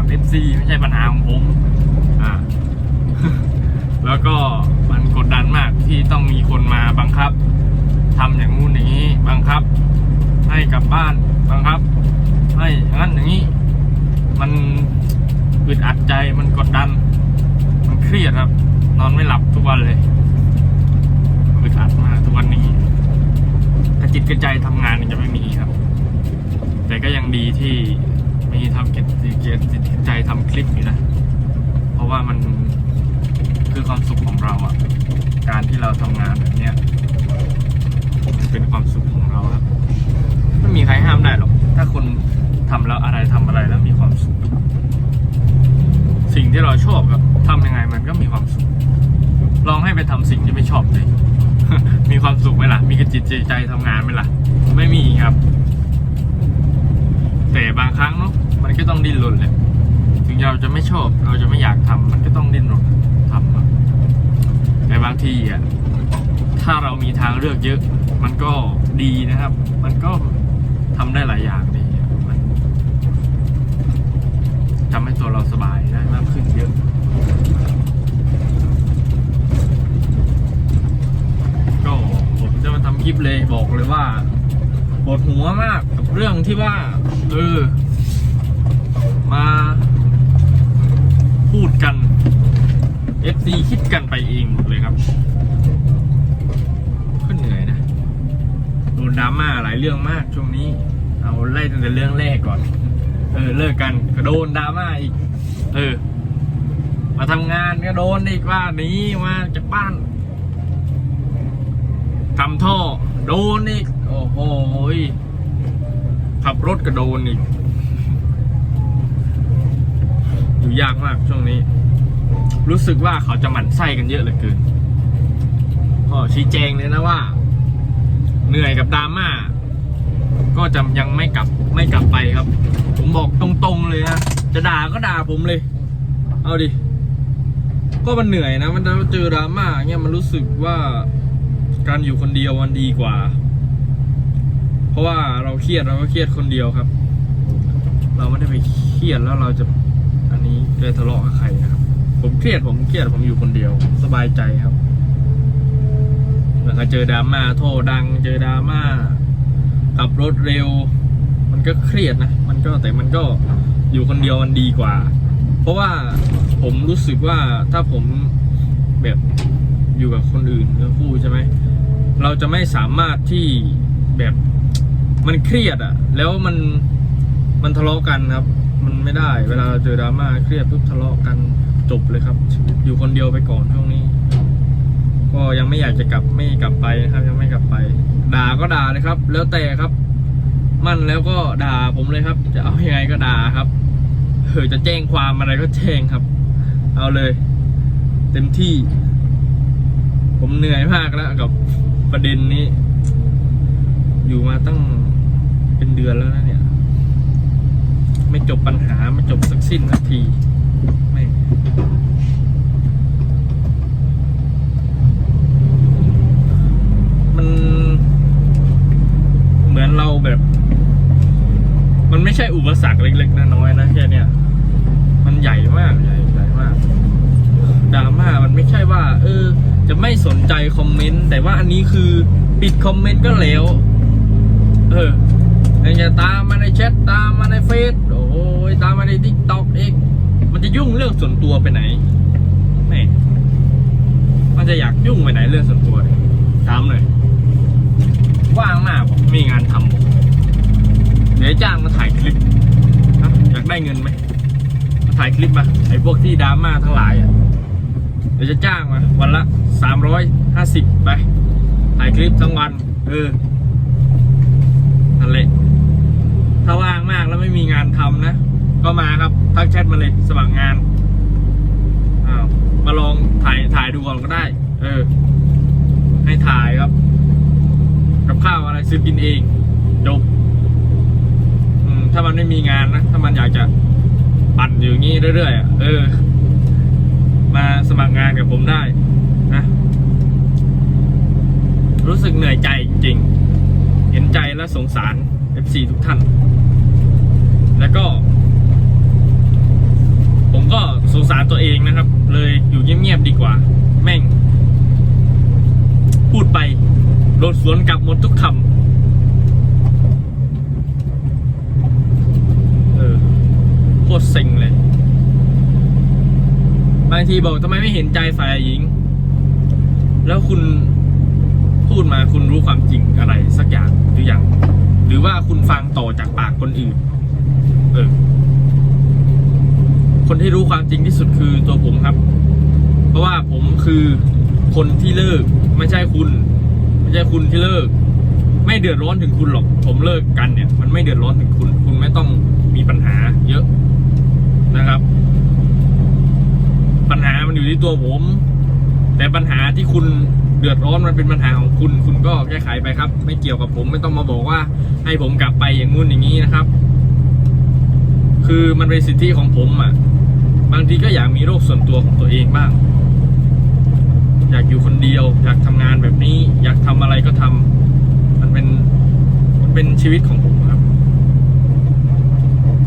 กับ FC ไม่ใช่ปัญหาของผมอ่าแล้วก็มันกดดันมากที่ต้องมีคนมาบังคับทำอย่างงู้นอย่างนี้บังคับ ให้กลับบ้านบังคับ ให้อย่างนั้นอย่างนี้ มันอึดอัดใจมันกดดัน มันเครียดครับ นอนไม่หลับทุกวันเลยอึดอัดมากทุกวันนี้กระจิตกระใจทำงานเนี่ยจะไม่มีครับ แต่ก็ยังดีที่มีทำกิจจิตใจทำคลิปอยู่นะ เพราะว่ามันคือความสุขของเราอะการที่เราทำงานแบบเนี้ยมันเป็นความสุขของเราครับ ไม่มีใครห้ามได้หรอก ถ้าคนทำแล้วอะไรทำอะไรแล้วมีความสุข สิ่งที่เราชอบครับทำยังไงมันก็มีความสุข ลองให้ไปทำสิ่งที่ไม่ชอบเลย มีความสุขไหมล่ะ มีกระ จใจทำงานไหมล่ะ ไม่มีครับ แต่บางครั้งเนาะมันก็ต้องดิ้นรนแหละถึงเราจะไม่ชอบ เราจะไม่อยากทำมันก็ต้องดิ้นรนทำแต่บางทีอะถ้าเรามีทางเลือกเยอะ มันก็ดีนะครับ มันก็ทำได้หลายอย่างดีมันทำให้ตัวเราสบายได้มากขึ้นเยอะ ก็ผมจะมาทำคลิปเลยบอกเลยว่าป วดหัวมากกับเรื่องที่ว่าเออมาพูดกัน FC คิดกันไปเองหมดเลยครับก็เหนื่อยนะ โดนดราม่าหลายเรื่องมากช่วงนี้ เอาไล่ตั้งแต่เรื่องแรกก่อน เออ เลิกกันก็โดนดราม่าอีก เออ มาทำงานก็โดนอีกว่าหนีมาจากบ้านทำท่อ โดนอีก โหยขับรถก็โดนอีก อยู่ยากมากช่วงนี้ รู้สึกว่าเขาจะหมั่นไส้กันเยอะเหลือเกินก็ชี้แจงเลยนะว่า เหนื่อยกับดราม่า ก็จะยังไม่กลับไม่กลับไปครับ ผมบอกตรงๆเลยนะจะด่าก็ด่าผมเลย เอาดิ ก็มันเหนื่อยนะ มันเจอดราม่าเงี้ยมันรู้สึกว่าการอยู่คนเดียวมันดีกว่า เพราะว่าเราเครียดเราก็เครียดคนเดียวครับ เราไม่ได้ไปเครียดแล้วเราจะอันนี้ไปทะเลาะกับใครนะครับ ผมเครียดผมเครียดผมอยู่คนเดียว สบายใจครับแล้วก็เจอดราม่าโทรดัง เจอดราม่าขับรถเร็ว มันก็เครียดนะ มันก็แต่มันก็อยู่คนเดียวมันดีกว่า เพราะว่าผมรู้สึกว่าถ้าผมแบบอยู่กับคนอื่นกับคู่ใช่ไหมเราจะไม่สามารถที่แบบ มันเครียดอะแล้วมันมันทะเลาะกันครับ มันไม่ได้ เวลาเจอดราม่าเครียดปุ๊บทะเลาะกันจบเลยครับชีวิตอยู่คนเดียวไปก่อนช่วงนี้ ก็ยังไม่อยากจะกลับไม่กลับไปนะครับ ยังไม่กลับไป ด่าก็ด่าเลยครับ แล้วแต่ครับ มั่นแล้วก็ด่าผมเลยครับ จะเอาอยัางไงก็ด่าครับเออจะแจ้งความอะไรก็แจ้งครับ เอาเลย เต็มที่ ผมเหนื่อยมากแล้วกับประเด็นนี้ อยู่มาตั้ง เป็นเดือนแล้วนะเนี่ย ไม่จบปัญหา ไม่จบสักสิ้นนาทีไม่มัน เหมือนเราแบบ มันไม่ใช่อุปสรรคเล็ก ๆน้อยๆนะแค่เนี้ยมันใหญ่มากใหญ่ใหญ่มากดราม่ามันไม่ใช่ว่า เออ จะไม่สนใจคอมเมนต์แต่ว่าอันนี้คือปิดคอมเมนต์ก็แล้ว เออ ยังจะตามมาในแชทตามมาในเฟซโอ้ยตามมาในทิกตอกเองมันจะยุ่งเรื่องส่วนตัวไปไหนแม่มันจะอยากยุ่งไปไหนเรื่องส่วนตัวเนี่ยถามหน่อยว่างมากผมมีงานทำผมเดี๋ยวจ้างมาถ่ายคลิปอยากได้เงินไหมมาถ่ายคลิปมาไอ้พวกที่ดราม่าทั้งหลายอะเดี๋ยวจะจ้างมาวันละสามร้อยห้าสิบไปถ่ายคลิปทั้งวัน เออนั่นแหละถ้าว่างมากแล้วไม่มีงานทำนะ ก็มาครับทักแชทมาเลยสมัครงานอ้าวมาลองถ่ายถ่ายดูก่อนก็ได้ เออ ให้ถ่ายครับ กับข้าวอะไรซื้อกินเองจบถ้ามันไม่มีงานนะ ถ้ามันอยากจะปั่นอยู่งนี้เรื่อยๆเออ มาสมัครงานกับผมได้นะ รู้สึกเหนื่อยใจจริงๆ เห็นใจและสงสาร FC ทุกท่าน แล้วก็ ผมก็สงสารตัวเองนะครับ เลยอยู่เงียบๆดีกว่า แม่ง พูดไปโดนสวนกลับหมดทุกคำเออโคตรเซ็งเลย บางทีบอกทำไมไม่เห็นใจฝ่ายหญิง แล้วคุณพูดมาคุณรู้ความจริงอะไรสักอย่างหรือยังหรือว่าคุณฟังต่อจากปากคนอื่น เออ คนที่รู้ความจริงที่สุดคือตัวผมครับ เพราะว่าผมคือคนที่เลิกไม่ใช่คุณ ไม่ใช่คุณที่เลิก ไม่เดือดร้อนถึงคุณหรอก ผมเลิกกันเนี่ย มันไม่เดือดร้อนถึงคุณ คุณไม่ต้องมีปัญหา เยอะนะครับ ปัญหามันอยู่ที่ตัวผม แต่ปัญหาที่คุณเดือดร้อนมันเป็นปัญหาของคุณ คุณก็แก้ไขไปครับ ไม่เกี่ยวกับผมไม่ต้องมาบอกว่า ให้ผมกลับไปอย่างงู้นอย่างนี้นะครับ คือมันเป็นสิทธิของผมอะ บางทีก็อยากมีโรคส่วนตัวของตัวเองบ้าง อยากอยู่คนเดียว อยากทำงานแบบนี้ อยากทำอะไรก็ทำมันเป็นมันเป็นชีวิตของผมครับ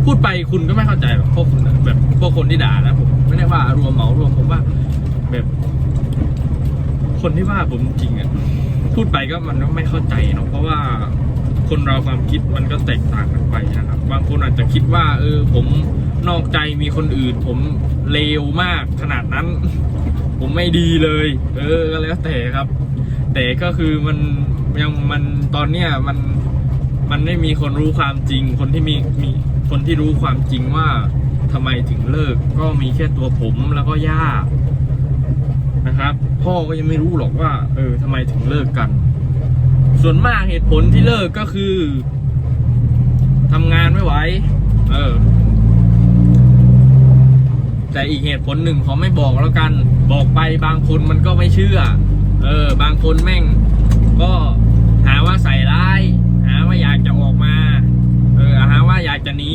พูดไปคุณก็ไม่เข้าใจหรอกพวกคุณนะแบบพวกคนที่ด่านะผมไม่ได้ว่ารวมเหมารวมผมว่า แบบ คนที่ว่าผมจริงอะพูดไปก็มันก็ไม่เข้าใจเนาะเพราะว่าคนเราความคิดมันก็แตกต่างกันไปนะครับ บางคนอาจจะคิดว่า เออผม นอกใจมีคนอื่น ผมเลวมากขนาดนั้น ผมไม่ดีเลย เออก็แล้วแต่ครับ แต่ก็คือมันยังมันตอนเนี้ยมันมันไม่มีคนรู้ความจริง คนที่มีมีคนที่รู้ความจริงว่าทำไมถึงเลิกก็มีแค่ตัวผมแล้วก็ย่านะครับ พ่อก็ยังไม่รู้หรอกว่า เออทำไมถึงเลิกกัน ส่วนมากเหตุผลที่เลิกก็คือทำงานไม่ไหว เออ แต่อีกเหตุผลหนึ่งเขาไม่บอกแล้วกัน บอกไปบางคนมันก็ไม่เชื่อ เออ บางคนแม่ง ก็หาว่าใส่ร้าย หาว่าอยากจะออกมา เออ หาว่าอยากจะหนี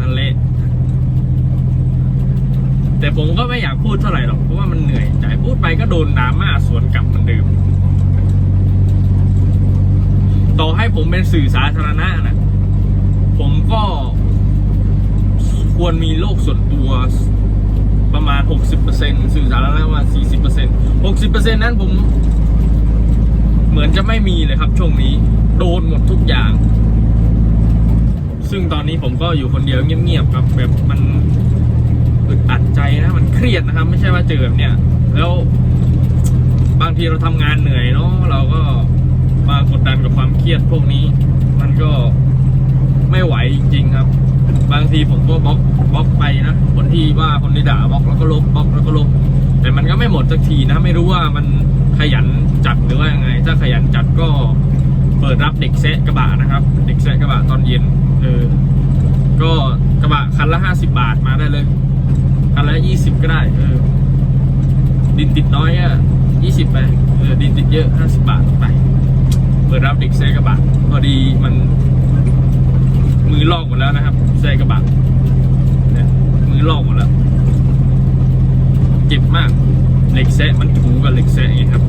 นั่นแหละแต่ผมก็ไม่อยากพูดเท่าไหร่หรอก เพราะว่ามันเหนื่อยใจพูดไปก็โดนดราม่าสวนกลับเหมือนเดิม ต่อให้ผมเป็นสื่อสาธารณะนะผมก็ ควรมีโลกส่วนตัวประมาณ 60%สื่อสาธารณะว่า40% 60%นั้นผม เหมือนจะไม่มีเลยครับ ช่วงนี้ โดนหมดทุกอย่าง ซึ่งตอนนี้ผมก็อยู่คนเดียวเงียบๆครับ แบบมันอึดอัดใจนะ มันเครียดนะครับ ไม่ใช่ว่าเจอแบบเนี้ยแล้วบางทีเราทำงานเหนื่อยเนาะเราก็มากดดันกับความเครียดพวกนี้ มันก็ไม่ไหวจริง ๆ ครับ บางทีผมก็บล็อกบล็อกไปนะ คนที่ว่าคนที่ด่าบล็อกแล้วก็ลบบล็อกแล้วก็ลบ แต่มันก็ไม่หมดสักทีนะ ไม่รู้ว่ามันขยันจัดหรือว่ายังไง ถ้าขยันจัดก็เปิดรับเด็กแซะกระบะนะครับ เด็กแซะกระบะตอนเย็นเออก็กระบะคันละห้าสิบบาทมาได้เลยคันละยี่สิบก็ได้เออดินติดน้อยอะยี่สิบไปเออดินติดเยอะห้าสิบาทไป เปิดรับเด็กแซะกระบะพอดีมัน มือลอกหมดแล้วนะครับแซะกระบะเนี่ยมือลอกหมดแล้วเจ็บมากเหล็กแซะมันถูกับเหล็กแซะไงครับ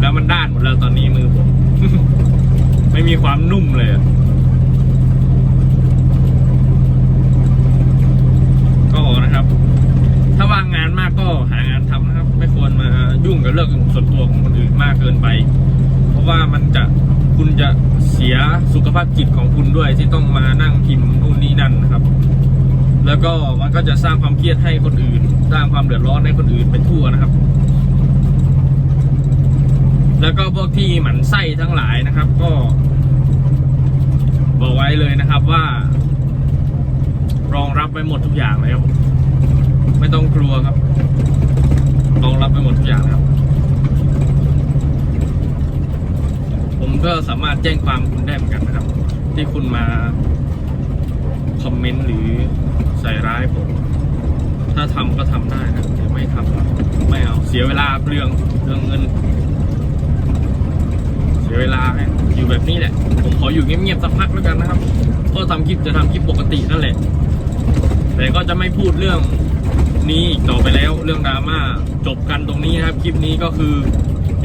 แล้วมันด้านหมดแล้วตอนนี้มือผม ไม่มีความนุ่มเลยก็นะครับ ถ้าว่างงานมากก็หางานทำนะครับ ไม่ควรมายุ่งกับเรื่องส่วนตัวของคนอื่นมากเกินไป เพราะว่ามันจะ คุณจะเสียสุขภาพจิตของคุณด้วยที่ต้องมานั่งพิมพ์นู่นนี่นั่นนะครับ แล้วก็มันก็จะสร้างความเครียดให้คนอื่น สร้างความเดือดร้อนให้คนอื่นไปทั่วนะครับ แล้วก็พวกที่หมันไส้ทั้งหลายนะครับ ก็ บอกไว้เลยนะครับว่า รองรับไว้หมดทุกอย่างเลยครับผมไม่ต้องกลัวครับ รองรับไปหมดทุกอย่างครับ ผม ก็สามารถแจ้งความคุณได้เหมือนกันนะครับ ที่คุณมาคอมเมนต์หรือใส่ร้ายผม ถ้าทำก็ทำได้นะแต่ไม่ทำไม่เอาเสียเวลาเปลืองเปลืองเงิน เสียเวลาอยู่แบบนี้แหละ ผมขออยู่เงียบๆสักพักแล้วกันนะครับ ก็ทำคลิปจะทำคลิปปกตินั่นแหละ แต่ก็จะไม่พูดเรื่องนี้อีกต่อไปแล้วเรื่องดราม่าจบกันตรงนี้นะครับ คลิปนี้ก็คือ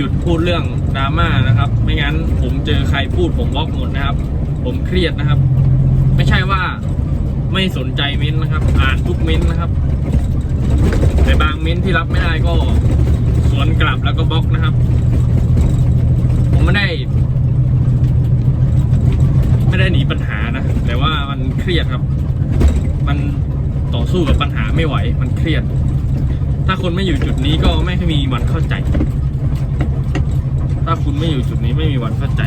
หยุดพูดเรื่องดราม่านะครับ ไม่งั้นผมเจอใครพูดผมบล็อกหมดนะครับ ผมเครียดนะครับ ไม่ใช่ว่าไม่สนใจเม้นนะครับ อ่านทุกเม้นนะครับ แต่บางเม้นที่รับไม่ได้ก็สวนกลับแล้วก็บล็อกนะครับ ผมไม่ได้ ไม่ได้หนีปัญหานะแต่ว่ามันเครียดครับ มันต่อสู้กับปัญหาไม่ไหว มันเครียด ถ้าคนไม่อยู่จุดนี้ก็ไม่มีวันเข้าใจ ถ้าคุณไม่อยู่จุดนี้ไม่มีวันเข้าใจ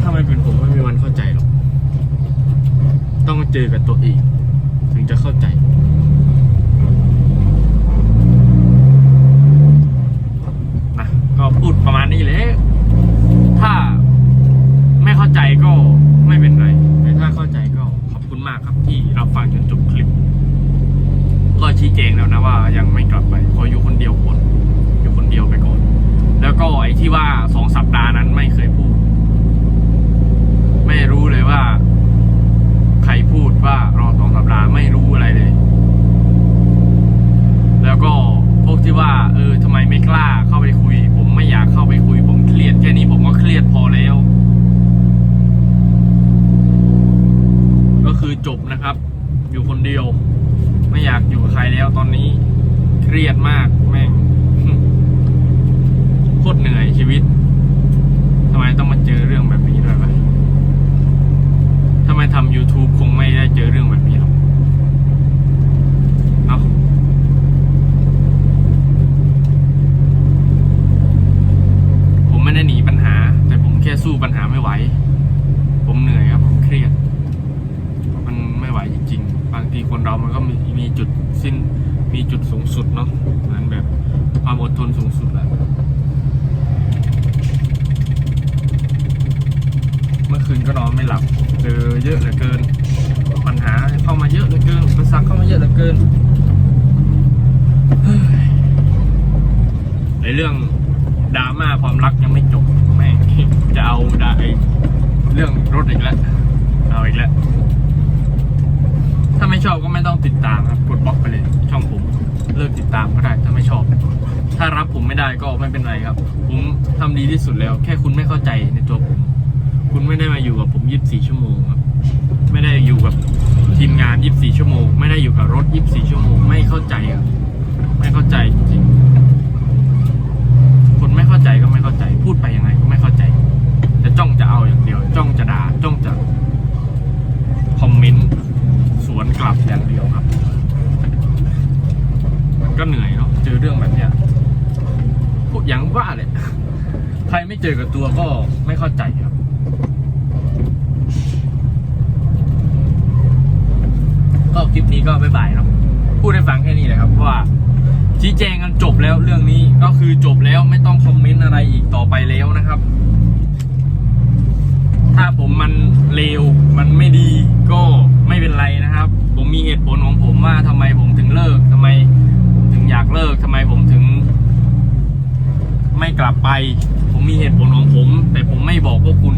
ถ้าไม่เป็นผมไม่มีวันเข้าใจหรอก ต้องเจอกับตัวเองถึงจะเข้าใจนะก็พูดประมาณนี้เลยถ้าไม่เข้าใจก็ไม่เป็นไร แต่ถ้าเข้าใจก็ขอบคุณมากครับที่รับฟังจนจบคลิป ก็ชี้แจงแล้วนะว่ายังไม่กลับไปขออยู่คนเดียวก่อนอยู่คน เดียวไปก่อน แล้วก็ไอ้ที่ว่าสองสัปดาห์นั้นไม่เคยพูด ไม่รู้เลยว่า ใครพูดว่ารอสองสัปดาห์ไม่รู้อะไรเลย แล้วก็พวกที่ว่า เออทำไมไม่กล้าเข้าไปคุย ผมไม่อยากเข้าไปคุย ผมเครียดแค่นี้ผมก็เครียดพอแล้ว ก็คือจบนะครับ อยู่คนเดียว ไม่อยากอยู่กับใครแล้วตอนนี้ เครียดมากแม่ง คตรเหนื่อยชีวิตทำไมต้องมาเจอเรื่องแบบนี้ด้วยวะทำไมทำ YouTube คงไม่ได้เจอเรื่องแบบนี้หรอกเนาะ ผมไม่ได้หนีปัญหา แต่ผมแค่สู้ปัญหาไม่ไหว ผมเหนื่อยครับ ผมเครียด มันไม่ไหวจริงๆ บางทีคนเรามันก็มีมีจุดสิ้น มีจุดสูงสุดเนาะเหมือนแบบความอดทนสูงสุดแหละเมื่อคืนก็นอนไม่หลับ เจอเยอะเหลือเกิน ปัญหาเข้ามาเยอะเหลือเกินอุปสรรคเข้ามาเยอะเหลือเกินเฮ้ย ในเรื่องดราม่าความรักยังไม่จบแม่งจะเอาดาไอเรื่องรถอีกแล้วเอาอีกแล้ว ถ้าไม่ชอบก็ไม่ต้องติดตามครับกดบล็อกไปเลย ช่องผมเลิกติดตามก็ได้ ถ้าไม่ชอบ ถ้ารับผมไม่ได้ก็ไม่เป็นไรครับ ผมทำดีที่สุดแล้ว แค่คุณไม่เข้าใจในตัวผม คุณไม่ได้มาอยู่กับผม 24 ชั่วโมงครับ ไม่ได้อยู่กับทีมงาน 24 ชั่วโมง ไม่ได้อยู่กับรถ 24 ชั่วโมง ไม่เข้าใจครับไม่เข้าใจจริงๆคนไม่เข้าใจก็ไม่เข้าใจ พูดไปยังไงก็ไม่เข้าใจแต่จ้องจะเอาอย่างเดียว จ้องจะด่าจ้องจะคอมเมนต์สวนกลับอย่างเดียวครับ ก็เหนื่อยเนาะเจอเรื่องแบบเนี้ยพูดอย่างว่าเลยใครไม่เจอกับตัวก็ไม่เข้าใจครับก็คลิปนี้ก็บ๊ายบายเนาะพูดให้ฟังแค่นี้แหละครับว่า ชี้แจงกันจบแล้วเรื่องนี้ก็คือจบแล้วไม่ต้องคอมเมนต์อะไรอีกต่อไปแล้วนะครับ ถ้าผมมันเลวมันไม่ดีก็ไม่เป็นไรนะครับ ผมมีเหตุผลของผมว่าทำไมผมถึงเลิกทำไมผมถึงอยากเลิกทำไมผมถึง ไม่กลับไป ผมมีเหตุผลของผม แต่ผมไม่บอกพวกคุณ